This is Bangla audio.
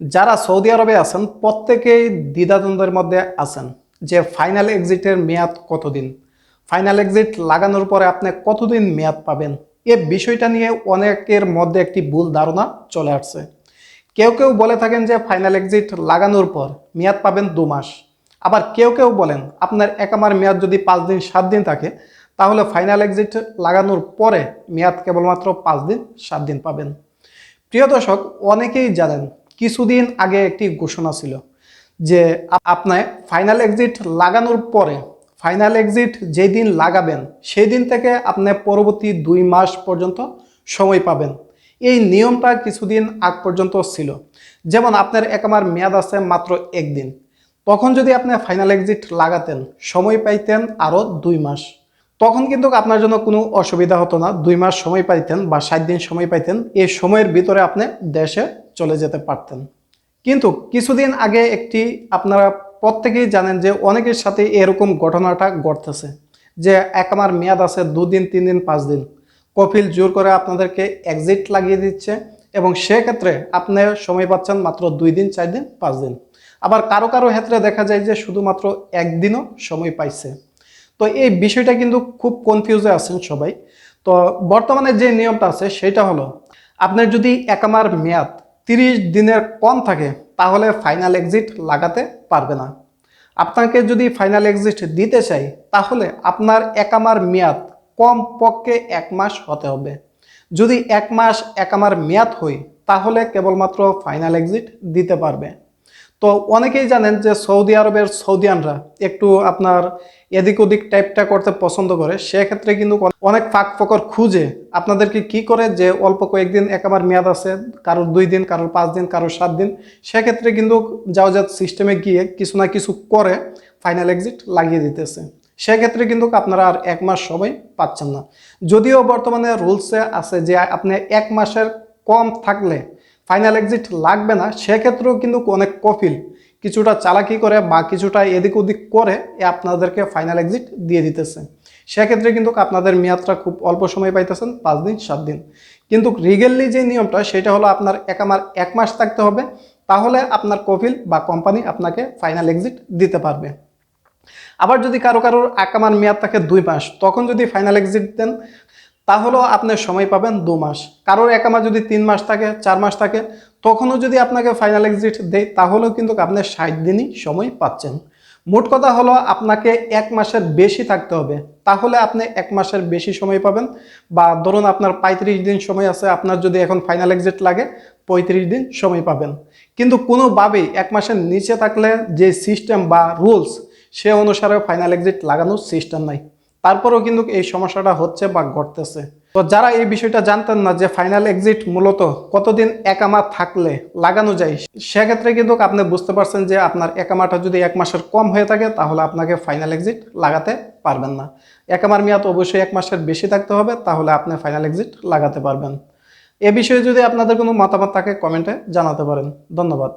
যারা সৌদি আরবে আছেন, প্রত্যেকেই দ্বিধাদ্বন্দ্বের মধ্যে আছেন যে ফাইনাল এক্সিটের মেয়াদ কতদিন? ফাইনাল এক্সিট লাগানোর পরে আপনি কতদিন মেয়াদ পাবেন? এ বিষয়টা নিয়ে অনেকের মধ্যে একটি ভুল ধারণা চলে আসছে। কেউ কেউ বলে থাকেন যে ফাইনাল এক্সিট লাগানোর পর মেয়াদ পাবেন দু মাস। আবার কেউ কেউ বলেন, আপনার একামার মেয়াদ যদি পাঁচ দিন, সাত দিন থাকে, তাহলে ফাইনাল এক্সিট লাগানোর পরে মেয়াদ কেবলমাত্র পাঁচ দিন, সাত দিন পাবেন। প্রিয় দর্শক, অনেকেই জানেন কিছুদিন আগে একটি ঘোষণা ছিল যে আপ- আপনার ফাইনাল এক্সিট লাগানোর পরে ফাইনাল এক্সিট যেই দিন লাগাবেন, সেই দিন থেকে আপনি পরবর্তী দুই মাস পর্যন্ত সময় পাবেন। এই নিয়মটা কিছুদিন আগ পর্যন্ত ছিল। যেমন আপনার একামার মেয়াদ আছে মাত্র একদিন। তখন যদি আপনি ফাইনাল এক্সিট লাগাতেন, সময় পাইতেন আরও দুই মাস। তখন কিন্তু আপনার জন্য কোনো অসুবিধা হতো না। দুই মাস সময় পাইতেন বা ষাট দিন সময় পাইতেন, এই সময়ের ভিতরে আপনি দেশে চলে যেতে পারতেন। কিন্তু কিছুদিন আগে একটি আপনারা প্রত্যেকেই জানেন যে অনেকের সাথে এরকম ঘটনাটা ঘটতেছে, যে এক আমার মেয়াদ আছে দুদিন তিন দিন পাঁচ দিন কফিল জোর করে আপনাদেরকে এক্সিট লাগিয়ে দিচ্ছে এবং সেক্ষেত্রে আপনি সময় পাচ্ছেন মাত্র দুই দিন, চার দিন পাঁচ দিন আবার কারও কারও ক্ষেত্রে দেখা যায় যে শুধুমাত্র একদিনও সময় পাইছে। তো এই বিষয়টা কিন্তু খুব কনফিউজে আছেন সবাই। তো বর্তমানে যে নিয়মটা আছে সেটা হলো, আপনার যদি একামার মেয়াদ তিরিশ দিনের কম থাকে, তাহলে ফাইনাল এক্সিট লাগাতে পারবে না। আপনাকে যদি ফাইনাল এক্সিট দিতে চাই, তাহলে আপনার একামার মেয়াদ কম পক্ষে এক মাস হতে হবে। যদি এক মাস একামার মেয়াদ হয়, তাহলে কেবলমাত্র ফাইনাল এক্সিট দিতে পারবে। তো অনেকেই জানেন যে সৌদি আরবের সৌদিয়ানরা একটু আপনার এদিক ওদিক টাইপটা করতে পছন্দ করে। সেক্ষেত্রে কিন্তু অনেক ফাঁক ফকর খুঁজে আপনাদেরকে কি করে যে অল্প কয়েকদিন একেবারে মেয়াদ আছে, কারোর দুই দিন, কারোর পাঁচ দিন, কারোর সাত দিন। সেক্ষেত্রে কিন্তু যাও যা সিস্টেমে গিয়ে কিছু না কিছু করে ফাইনাল এক্সিট লাগিয়ে দিতেছে। সেক্ষেত্রে কিন্তু আপনারা আর এক মাস সময় পাচ্ছেন না। যদিও বর্তমানে রুলসে আছে যে আপনি এক মাসের কম থাকলে ফাইনাল এক্সিট লাগবে না, সেক্ষেত্রেও কিন্তু অনেক কফিল কিছুটা চালাকি করে বা কিছুটা এদিক ওদিক করে আপনাদেরকে ফাইনাল এক্সিট দিয়ে দিতেছে। সেক্ষেত্রে কিন্তু আপনাদের মেয়াদটা খুব অল্প সময় পাইতেছেন, পাঁচ দিন, সাত দিন। কিন্তু রিগেললি যে নিয়মটা, সেটা হলো আপনার একামার এক মাস থাকতে হবে, তাহলে আপনার কফিল বা কোম্পানি আপনাকে ফাইনাল এক্সিট দিতে পারবে। আবার যদি কারও কারোর আকামার মেয়াদ থাকে দুই মাস, তখন যদি ফাইনাল এক্সিট দেন তাহলেও আপনি সময় পাবেন দু মাস। কারোর একামা যদি তিন মাস থাকে, চার মাস থাকে, তখনও যদি আপনাকে ফাইনাল এক্সিট দেয়, তাহলেও কিন্তু আপনি ষাট দিনই সময় পাচ্ছেন। মোট কথা হলো, আপনাকে এক মাসের বেশি থাকতে হবে। তাহলে আপনি এক মাসের বেশি সময় পাবেন বা ধরুন আপনার পঁয়ত্রিশ দিন সময় আছে, আপনার যদি এখন ফাইনাল এক্সিট লাগে, পঁয়ত্রিশ দিন সময় পাবেন। কিন্তু কোনোভাবেই এক মাসের নিচে থাকলে যে সিস্টেম বা রুলস সে অনুসারে ফাইনাল এক্সিট লাগানোর সিস্টেম নাই। তারপরেও কিন্তু এই সমস্যাটা হচ্ছে বা ঘটতেছে। তো যারা এই বিষয়টা জানতেন না যে ফাইনাল এক্সিট মূলত কতদিন একামা থাকলে লাগানো যায়, সেক্ষেত্রে কিন্তু আপনি বুঝতে পারছেন যে আপনার একামাটা যদি এক মাসের কম হয়ে থাকে, তাহলে আপনাকে ফাইনাল এক্সিট লাগাতে পারবেন না। একামার মেয়াদ অবশ্যই এক মাসের বেশি থাকতে হবে, তাহলে আপনি ফাইনাল এক্সিট লাগাতে পারবেন। এ বিষয়ে যদি আপনাদের কোনো মতামত থাকে কমেন্টে জানাতে পারেন। ধন্যবাদ।